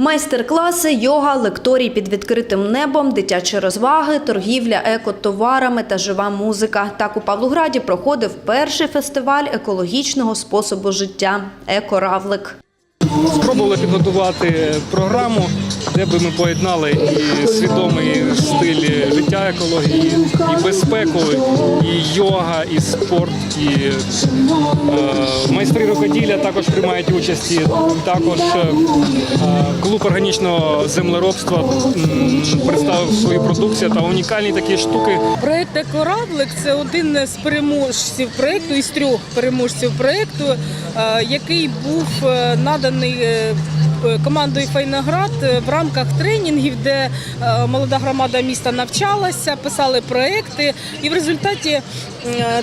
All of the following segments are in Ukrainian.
Майстер-класи, йога, лекторій під відкритим небом, дитячі розваги, торгівля екотоварами та жива музика. Так у Павлограді проходив перший фестиваль екологічного способу життя «Екоравлик». Спробували підготувати програму, де би ми поєднали і свідомий стиль життя екології, і безпеку, і йога, і спорт, і е, майстри рукоділля також приймають участі. Також е, клуб органічного землеробства представив свою продукцію та унікальні такі штуки. Проект «Екораблик» – це один з переможців проекту із трьох переможців проекту, е, який був е, наданий е, командою Файноград е, в рамках тренінгів, де е, молода громада міста навчалася, писали проекти, і в результаті е,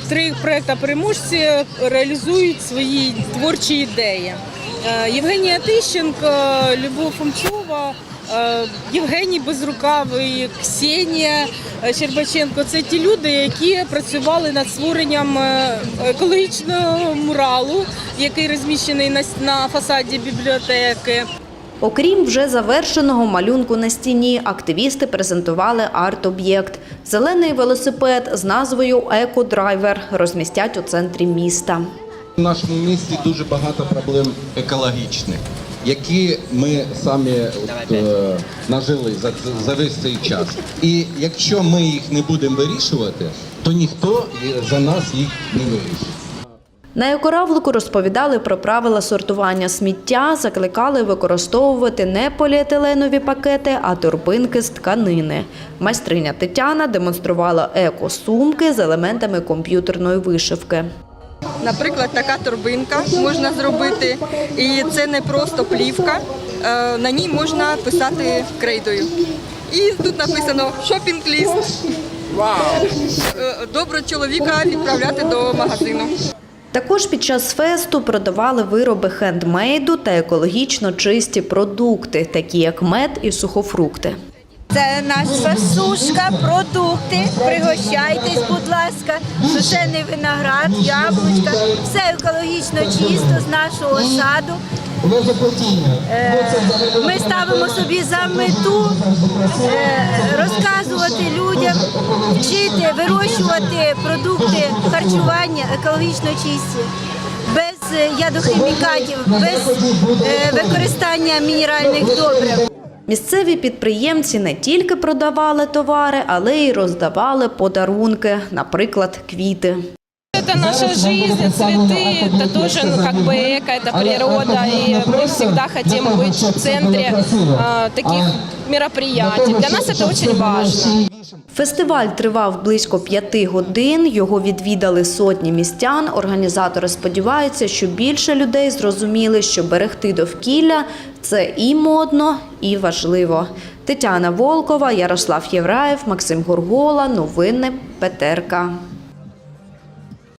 три проекти переможці реалізують свої творчі ідеї. Е, Євгенія Тищенко, Любов Фомчова, е, Євгеній Безрукавий, Ксенія е, Щербаченко це ті люди, які працювали над створенням е, екологічного муралу, який розміщений на, с- на фасаді бібліотеки. Окрім вже завершеного малюнку на стіні, активісти презентували арт-об'єкт. Зелений велосипед з назвою «Екодрайвер» розмістять у центрі міста. У нашому місті дуже багато проблем екологічних, які ми самі от, е, нажили за, за весь цей час. І якщо ми їх не будемо вирішувати, то ніхто за нас їх не вирішить. На екоравлику розповідали про правила сортування сміття, закликали використовувати не поліетиленові пакети, а торбинки з тканини. Майстриня Тетяна демонструвала еко-сумки з елементами комп'ютерної вишивки. Наприклад, така торбинка можна зробити, і це не просто плівка. е, На ній можна писати крейдою. І тут написано шопінг-ліст. Е, Добро чоловіка відправляти до магазину. Також під час фесту продавали вироби хендмейду та екологічно чисті продукти, такі як мед і сухофрукти. Це наша сушка, продукти. Пригощайтесь, будь ласка, сушений виноград, яблучка, все екологічно чисто з нашого саду. Е, Ми ставимо собі за мету е, розказувати людям, вчити, вирощувати продукти харчування екологічно чисті. Без е, ядохімікатів, без використання мінеральних добрив. Місцеві підприємці не тільки продавали товари, але й роздавали подарунки, наприклад, квіти. Это наша жизнь, цветы, это тоже ну, как бы эко, это природа, и мы всегда хотим быть в центре э, таких мероприятий. Для нас это очень важно. Фестиваль тривав близько п'яти годин. Його відвідали сотні містян. Організатори сподіваються, що більше людей зрозуміли, що берегти довкілля це і модно, і важливо. Тетяна Волкова, Ярослав Євраєв, Максим Горгола. Новини Петерка.